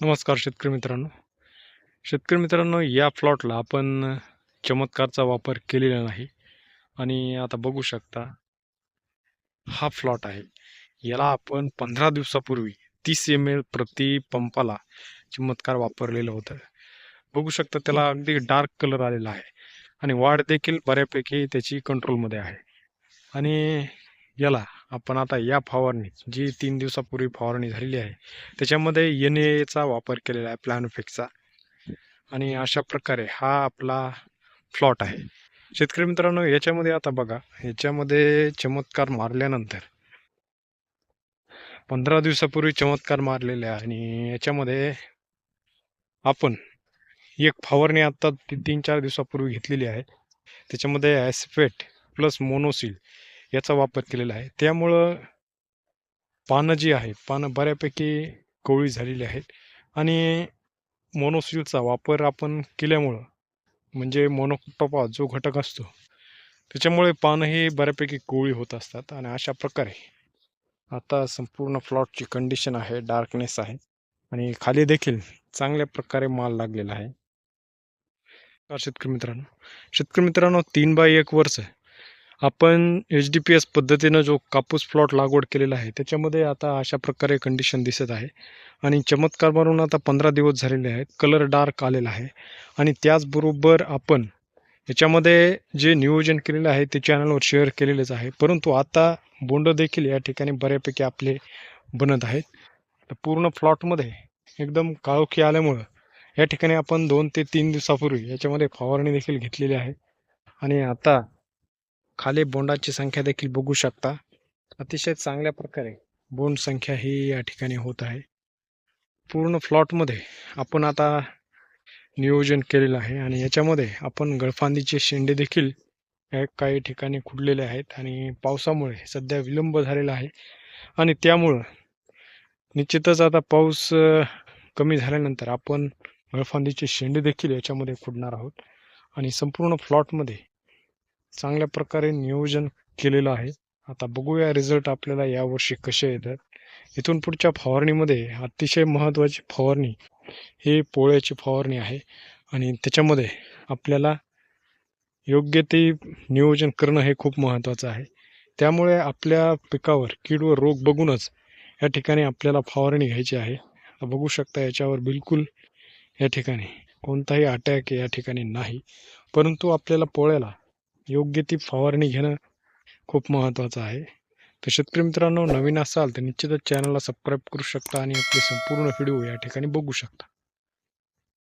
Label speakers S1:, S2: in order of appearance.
S1: नमस्कार शेतकरी मित्रांनो. शेतकरी मित्रांनो या प्लॉटला आपण चमत्कारचा वापर केलेला नाही. आणि आता बघू शकता हा प्लॉट आहे. याला आपण पंधरा दिवसापूर्वी तीस एम एल प्रति पंपाला चमत्कार वापरलेलं होतं. बघू शकता त्याला अगदी डार्क कलर आलेला आहे. आणि वाढ देखील बऱ्यापैकी त्याची कंट्रोलमध्ये आहे. आणि याला आपण आता या फवारणी जी तीन दिवसापूर्वी फवारणी झालेली आहे त्याच्यामध्ये एन एचा वापर केलेला आहे प्लॅनोफिकचा आणि अशा प्रकारे हा आपला फ्लॉट आहे. शेतकरी मित्रांनो याच्यामध्ये आता बघा याच्यामध्ये चमत्कार मारल्यानंतर पंधरा दिवसापूर्वी चमत्कार मारलेले आहे आणि याच्यामध्ये आपण एक फवारणी आता ती तीन चार दिवसापूर्वी घेतलेली आहे. त्याच्यामध्ये ॲस्फेट प्लस मोनोसिल याचा वापर केलेला आहे. त्यामुळं पानं जी आहे पानं बऱ्यापैकी कोवळी झालेली आहेत आणि मोनोसिलचा वापर आपण केल्यामुळं म्हणजे मोनोटोपा जो घटक असतो त्याच्यामुळे पानंही बऱ्यापैकी कोवळी होत असतात आणि अशा प्रकारे आता संपूर्ण प्लॉटची कंडिशन आहे डार्कनेस आहे आणि खाली देखील चांगल्या प्रकारे माल लागलेला आहे. शेतकरी मित्रांनो शेतकरी मित्रांनो तीन बाय एक वर्ष आपण एच डी पी एस पद्धतीनं जो कापूस प्लॉट लागवड केलेला आहे त्याच्यामध्ये आता अशा प्रकारे कंडिशन दिसत आहे. आणि चमत्कार मारून आता पंधरा दिवस झालेले आहेत. कलर डार्क आलेला आहे. आणि त्याचबरोबर आपण याच्यामध्ये जे नियोजन केलेलं आहे ते चॅनलवर शेअर केलेलेच आहे. परंतु आता बोंड देखील या ठिकाणी बऱ्यापैकी आपले बनत आहेत. पूर्ण प्लॉटमध्ये एकदम काळोखी आल्यामुळं या ठिकाणी आपण दोन ते तीन दिवसापूर्वी याच्यामध्ये फवारणी देखील घेतलेली आहे. आणि आता खाली बोंडाची संख्या देखील बघू शकता. अतिशय चांगल्या प्रकारे बोंड संख्या ही या ठिकाणी होत आहे. पूर्ण फ्लॉटमध्ये आपण आता नियोजन केलेलं आहे आणि याच्यामध्ये आपण गळफांदीचे शेंडे देखील या काही ठिकाणी खुडलेले आहेत आणि पावसामुळे सध्या विलंब झालेला आहे. आणि त्यामुळं निश्चितच आता पाऊस कमी झाल्यानंतर आपण गळफांदीचे शेंडे देखील याच्यामध्ये खुडणार आहोत. आणि संपूर्ण फ्लॉटमध्ये चांगल्या प्रकारे नियोजन केलेलं आहे. आता बघूया रिझल्ट आपल्याला यावर्षी कसे येतात. इथून पुढच्या फवारणीमध्ये अतिशय महत्त्वाची फवारणी ही पोळ्याची फवारणी आहे. आणि त्याच्यामध्ये आपल्याला योग्य ते नियोजन करणं हे खूप महत्त्वाचं आहे. त्यामुळे आपल्या पिकावर कीड व रोग बघूनच या ठिकाणी आपल्याला फवारणी घ्यायची आहे. बघू शकता याच्यावर बिलकुल या ठिकाणी कोणताही अटॅक या ठिकाणी नाही. परंतु आपल्याला पोळ्याला योग्य ती फवारणी घेणं खूप महत्त्वाचं आहे. तर शेतकरी मित्रांनो नवीन असाल तर निश्चितच चॅनलला सबस्क्राईब करू शकता आणि आपले संपूर्ण व्हिडिओ या ठिकाणी बघू शकता.